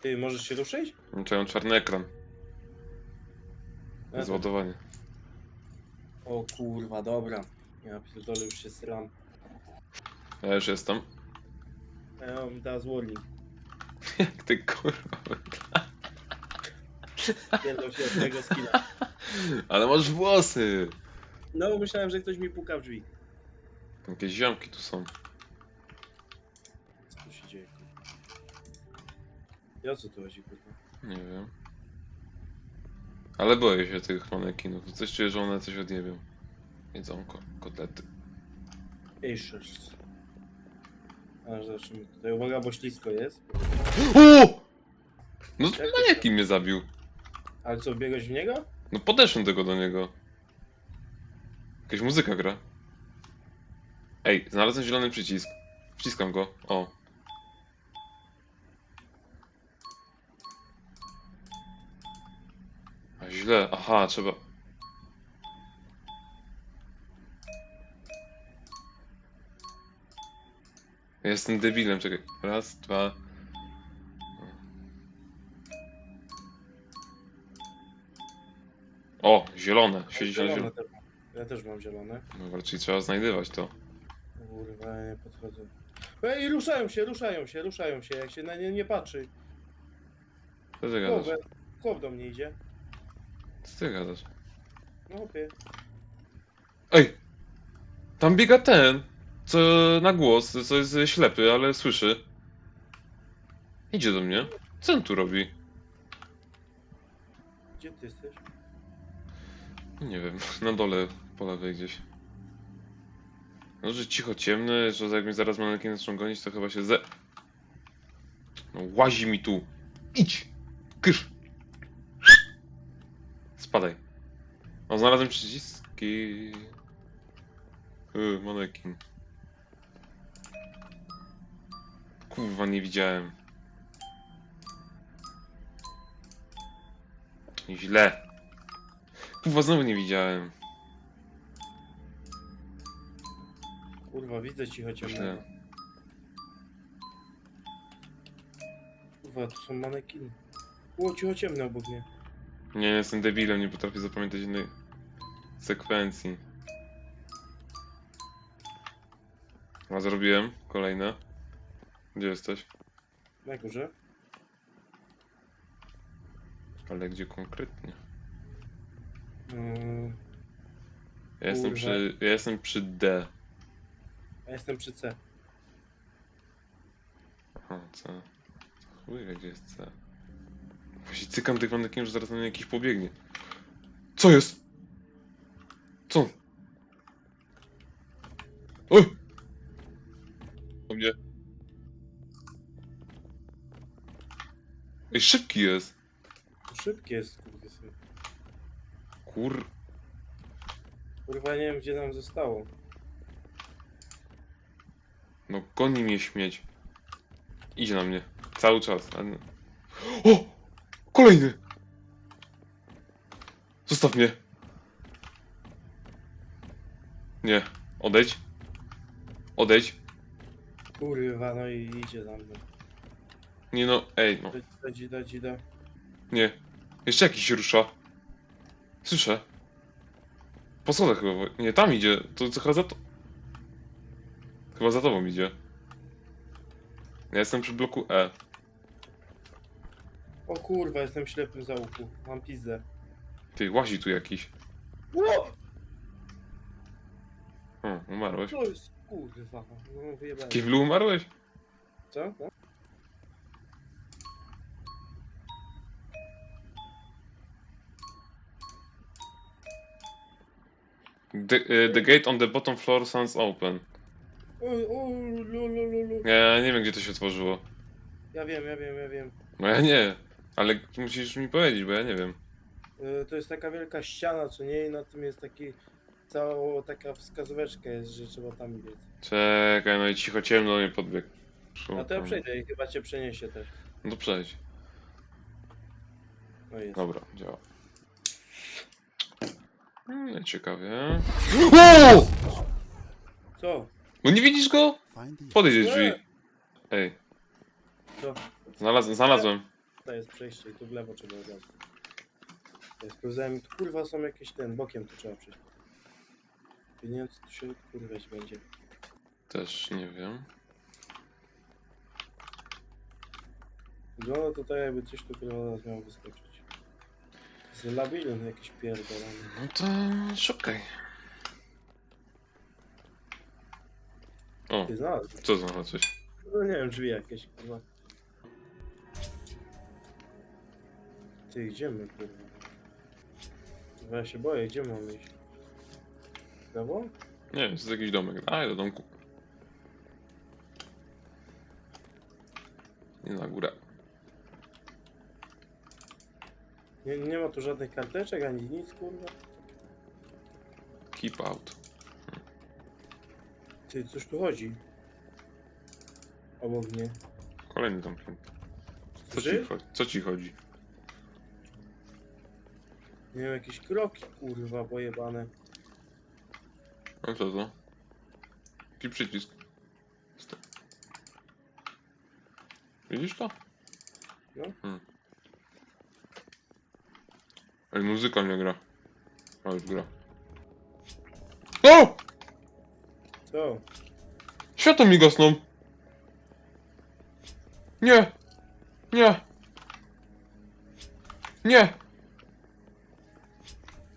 Ty, możesz się ruszyć? Czy mam czarny ekran? Ja to- Zładowanie. O kurwa, dobra. Ja pierdolę, już się sram. Ja już jestem. A Ja mam teraz warning. Jak ty kurwa. Pierdol się od tego skilla. Ale masz włosy! No, myślałem, że ktoś mi puka w drzwi. Jakieś ziomki tu są. Co tu się dzieje? kurwa? O co tu chodzi, kurwa? Nie wiem. Ale boję się tych manekinów. Coś czuję, że one coś odjebią. Jedzonko, kotlety. Ej, sześć. Aż zacznijmy tutaj. Uwaga, bo ślisko jest. O! No Jak to manekin mnie zabił. Ale co, wbiegłeś w niego? No podeszłem tego do niego. Jakaś muzyka gra. Ej, znalazłem zielony przycisk. Wciskam go. O. źle. Aha, trzeba. Ja Jestem debilem, czekaj. Raz, dwa. O, zielone. Się na zielone. Zielone też mam. Ja też mam zielone. Dobra, czyli trzeba znajdywać to. Kurwa, ja nie podchodzę. Ej, ruszają się, ruszają się, ruszają się, jak się na nie nie patrzy. Co ty gadasz? Chłop do mnie idzie. Co ty gadasz? No chłopie. Ej! Tam biega ten, co na głos, co jest ślepy, ale słyszy. Idzie do mnie. Co on tu robi? Gdzie ty jesteś? Nie wiem, na dole po lewej gdzieś. No, że cicho, ciemne, że jak mnie zaraz manekiny zaczną gonić, to chyba się ze... No, łazi mi tu. Idź! Kysz! Spadaj. O, znalazłem przyciski. Yy, manekin. Kurwa, nie widziałem. Źle. Kurwa, znowu nie widziałem. Kurwa, widzę cicho ciemnego. Źle. Kurwa, tu są manekiny. O, cicho ciemne obok mnie. Nie, jestem debilem, nie potrafię zapamiętać innej sekwencji. A zrobiłem kolejne. Gdzie jesteś? Na górze? Ale gdzie konkretnie? Mm, Ja jestem Kurwa. przy, ja jestem przy D. a jestem przy C. Aha, C. Chuj, wie, gdzie jest C. Właśnie cykam tych manekinów, że zaraz na mnie jakiś pobiegnie. Co jest? Co? Oj! O mnie. Ej, szybki jest. To szybkie jest, kurwa. syn. Kur... Kurwa, nie wiem, gdzie nam zostało. No goni mnie śmieć. Idzie na mnie. Cały czas. a nie- O! Kolejny! Zostaw mnie. Nie. Odejdź. Odejdź. Kurwa, no i idzie za mną. Nie no, ej no. Dać, dać, dać. Nie. Jeszcze jakiś rusza. Słyszę. Po schodach chyba. Nie, tam idzie. To, to chyba za to. Chyba za tobą idzie. Ja jestem przy bloku E. O kurwa, jestem ślepym za uchu. Mam pizdę. Ty, łazi tu jakiś. O, umarłeś. Co jest? Kurwa, no W wyjebałem. kiblu umarłeś? Co? No? The, uh, the gate on the bottom floor sounds open. O, o, lu, lu, lu, lu. Ja nie wiem, gdzie to się otworzyło. Ja wiem, ja wiem, ja wiem. No ja nie. Ale musisz mi powiedzieć, bo ja nie wiem. Y, To jest taka wielka ściana, co nie? I na tym jest taki... Cała taka wskazóweczka jest, że trzeba tam biec. Czekaj, no i cicho ciemno mnie podbiegł. A to ja przejdę i chyba cię przeniesie też. No to przejdź. No jest. Dobra, działa. Hmm, ciekawie. O! Co? Bo nie widzisz go? Find the Podejdź do Nie. drzwi. Ej, Co? znalazłem, znalazłem. Tutaj jest przejście i tu w lewo trzeba od razu. Sprawdzałem, tu kurwa są jakieś ten, bokiem tu trzeba przejść. Pieniądze tu się kurwać będzie. Też nie wiem. Wygląda to tak jakby coś tu kurwa zaraz miało wyskoczyć. Z labirynt jakiś pierdolony. No to szukaj. O, Ty znalazłeś? co znalazłeś? No nie wiem, drzwi jakieś kurwa. Ty, gdzie my kurwa? Chyba ja się boję, gdzie mamy iść? Lewo? Nie wiem, to jest jakiś domek. A, do domku. Nie na górę. Nie, nie ma tu żadnych karteczek ani nic kurwa. Keep out. Ty, coś tu chodzi. Obok mnie. Kolejny domknięty. Co ci, Słyszysz? chodzi? Co ci chodzi? Nie wiem, jakieś kroki kurwa pojebane. No co to? Jaki przycisk? Widzisz to? No. Hmm. Ej, muzyka nie gra. Ale już gra. O! Co? Światło mi gasną! Nie! Nie! Nie!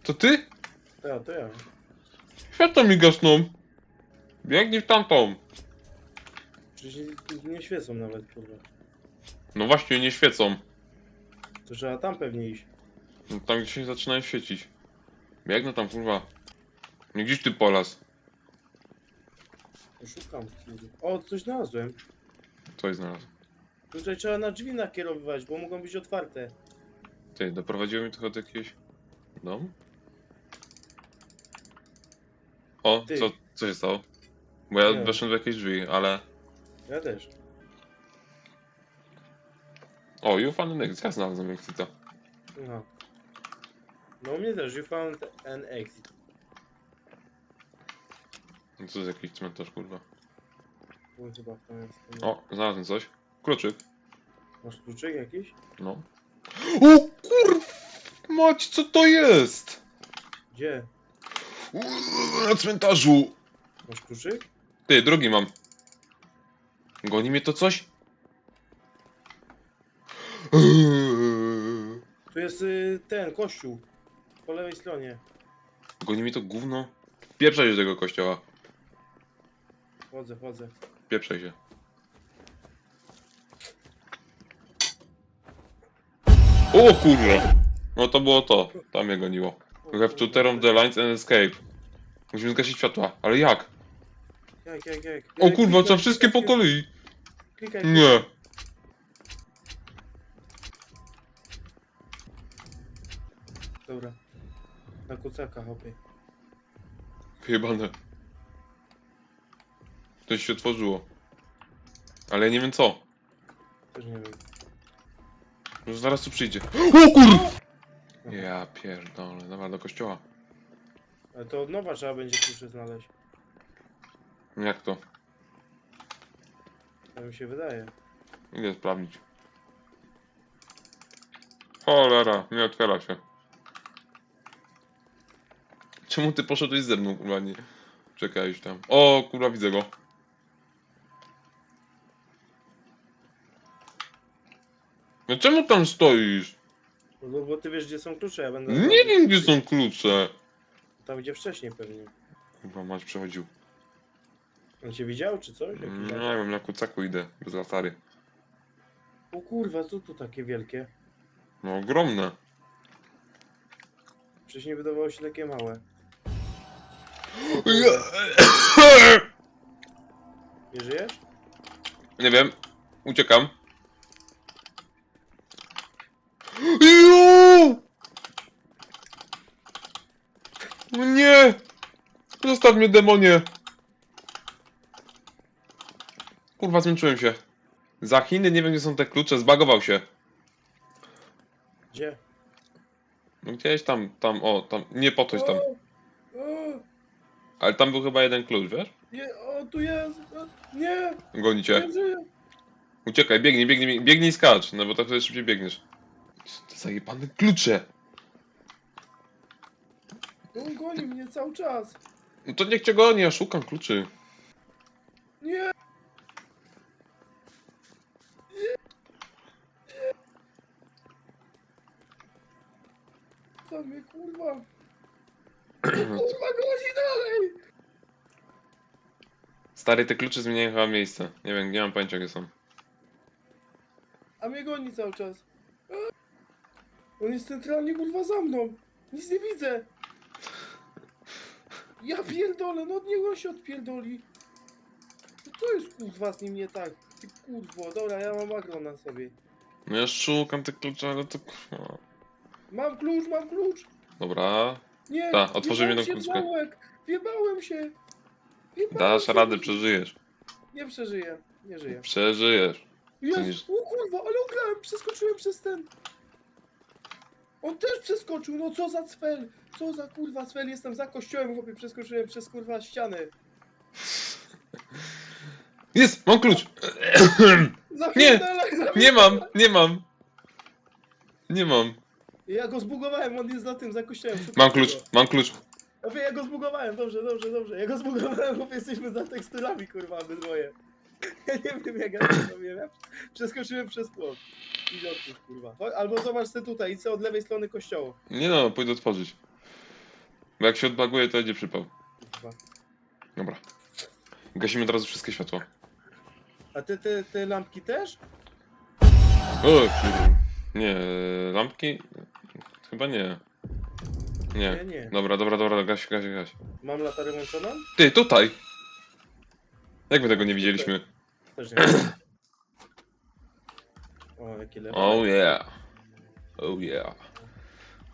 To ty? Ja, to ja. Światło mi gasną! Biegnij w tamtą! Przecież nie, nie świecą nawet kurwa. No właśnie, nie świecą. To trzeba tam pewnie iść. No tam gdzie się zaczynają świecić. Biegnę tam, kurwa. Nie gdzieś ty polas. Szukam. kurwa. O, coś znalazłem. Coś znalazł. Tutaj trzeba na drzwi nakierowywać, bo mogą być otwarte. Ty, doprowadziło mnie trochę do jakiegoś domu? O, Ty. co, co się stało? Bo ja Nie. weszłem w jakieś drzwi, ale... Ja też. O, you found an exit. Ja znalazłem exita. No u mnie też, you found an exit. No to jest jakiś cmentarz, kurwa. Bo chyba tam jest. O, znalazłem coś. Kluczyk. Masz kluczyk jakiś? No. O kurw! Mać, co to jest? Gdzie? Uuu, Na cmentarzu! Masz kluczyk? Ty, drogi mam. Goni mnie to coś? Eee. Tu jest y, ten, kościół. Po lewej stronie. Goni mi to gówno? Pieprzaj się do tego kościoła. Chodzę, chodzę. Pieprzaj się. O kurwa! No to było to. Tam mnie goniło. We have to turn off the lines and escape. Musimy zgasić światła. Ale jak? Jak, jak, jak? O kurwa, klikaj, co wszystkie po klikaj, kolei? Klikaj, Nie. Dobra. Na kucaka hopie. Wyjebane. Coś się otworzyło. Ale ja nie wiem co. Też nie wiem. Może zaraz tu przyjdzie. O kur... Ja pierdolę. Dobra, do kościoła. Ale to od nowa trzeba będzie klucze znaleźć. Jak to? Tak mi się wydaje. Idę sprawdzić. Cholera, nie otwiera się. Czemu ty poszedłeś ze mną, kurwa, nie? Czekaj tam. O, kurwa, widzę go. No czemu tam stoisz? No bo- ty wiesz gdzie są klucze, ja będę... Nie wiem, gdzie są klucze. Tam gdzie wcześniej pewnie. Kurwa, mać przechodził. On cię widział czy coś? Jakiś Nie wiem, na kucaku idę, bez latary. O kurwa, co tu takie wielkie? No, ogromne. Wcześniej wydawało się takie małe. Nie żyjesz? Nie wiem. Uciekam. Ju! Nie! Zostaw mnie, demonie! Kurwa, zmęczyłem się. Za Chiny nie wiem, gdzie są te klucze, zbagował się. Gdzie? No gdzieś tam, tam, o, tam, nie po coś tam. O, Ale tam był chyba jeden klucz, wiesz? nie, o tu jest! O, nie! Gonicie. Nie żyję! Uciekaj, biegnij, biegnij, biegnij, biegnij i skacz, no bo tak wtedy szybciej biegniesz. Zajebane klucze? No on goni mnie cały czas. No to niech cię goni, ja szukam kluczy. Nie! Co mnie kurwa? Kurwa goni dalej! Stary, te klucze zmieniają chyba miejsce. Nie wiem, nie mam pojęcia gdzie są. A mnie goni cały czas. On jest centralnie kurwa za mną. Nic nie widzę. Ja pierdolę, no od niego się odpierdoli. No Co jest kurwa z nim nie tak? Ty kurwo, dobra, ja mam agro na sobie. No ja szukam tych kluczy, ale to kurwa. Mam klucz, mam klucz! Jedną Nie! Ta, otworzymy wjebałem jedną się w kłódkę. dołek. Wjebałem się! Wjebałem Dasz się. radę, przeżyjesz. Nie przeżyję, nie żyję. Przeżyjesz. Jest! niż- O kurwa, ale ograłem, przeskoczyłem przez ten. On też przeskoczył, no co za cfel! Co za kurwa cfel, jestem za kościołem, chłopie, przeskoczyłem przez kurwa ściany. Jest! Mam klucz! Zapierdalaj. Nie mam, nie mam. Nie mam. Ja go zbugowałem, on jest za tym, za kościołem. Mam klucz, mam klucz. Chłopie, ja go zbugowałem, dobrze, dobrze, dobrze. Ja go zbugowałem, chłopie, jesteśmy za teksturami, kurwa, obydwoje. Ja nie wiem, jak ja to przeskoczyłem przez płot. Idź odpuść, kurwa. Chodź, Albo zobacz ty tutaj, idź od lewej strony kościoła. Nie no, pójdę otworzyć. Bo jak się odbaguje, to będzie przypał. Kurwa. Dobra. Gasimy od razu wszystkie światła. A te, te, te lampki też? O, kurwa. Nie, lampki? Chyba nie. Nie. Nie, nie. Dobra, dobra, dobra, gaś, gaś, gaś. Mam latarę włączoną? Ty, tutaj! Jak my tego nie widzieliśmy? Też nie wiem. O, jakie lewe. Oh yeah. Oh yeah.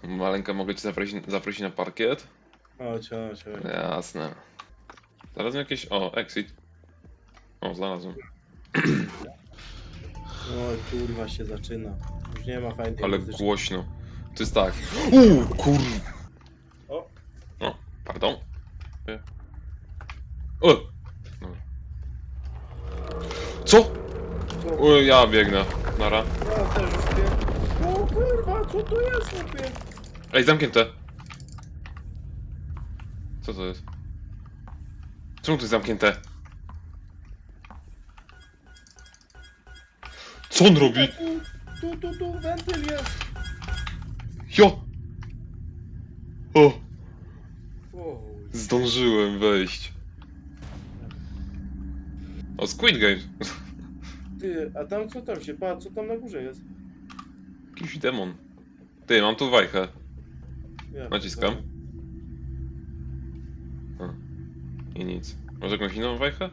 Maleńka, mogę cię zaprosić, zaprosić na parkiet? Chodź, chodź, chodź. Jasne. Znalazłem jakieś... O, exit. O, znalazłem. Oj, kurwa się zaczyna. Już nie ma fajnej Ale muzyki. głośno. To jest tak. Uuu, kur... O. O, pardon. Nie. O! Co? O, ja biegnę. Nara. Ja też już wiem. O kurwa, co to jest, chłopie? Ej, zamknięte. Co to jest? Czemu to jest zamknięte? Co on robi? Tu, tu, tu, tu, wentyl jest. Jo! O! O, Zdążyłem wejść. O, Squid Games. ty, a tam co tam się, patrz, co tam na górze jest? Jakiś demon. Ty, mam tu wajchę. Ja, Naciskam. I nic. Może jakąś inną wajchę?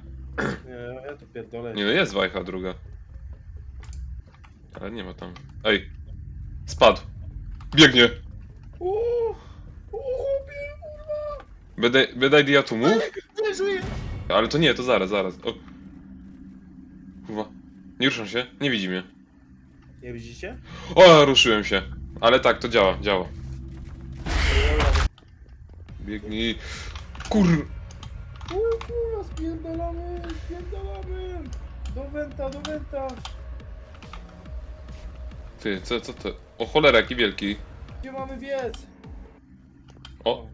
Nie, ja to pierdolę. Nie no, jest wajcha druga. Ale nie ma tam. Ej! Spadł! Biegnie! O, chłopie, kurwa. Bad, bad idea to move? Nie żyję. Ale to nie, to zaraz, zaraz. O. Kurwa. Nie ruszam się, nie widzi mnie. Nie widzicie? O, ruszyłem się. Ale tak, to działa, działa. Biegnij. Kur... O kurwa, spierdolamy, spierdolamy. Do wenta, do wenta. Ty, co, co to? O cholera, jaki wielki. Gdzie mamy biec? O,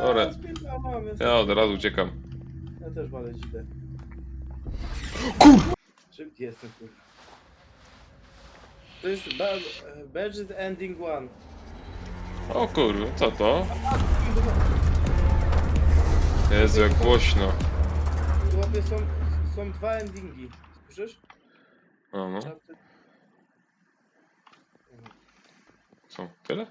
Dobra. ja od razu uciekam. Ja też walę dzidę. Kur... Szybki jestem, kurwa. To jest ba Budget Ending One. O kurwa, co to? Jezu, jak głośno. Są, są dwa endingi. Słyszysz? No, no. Co, tyle?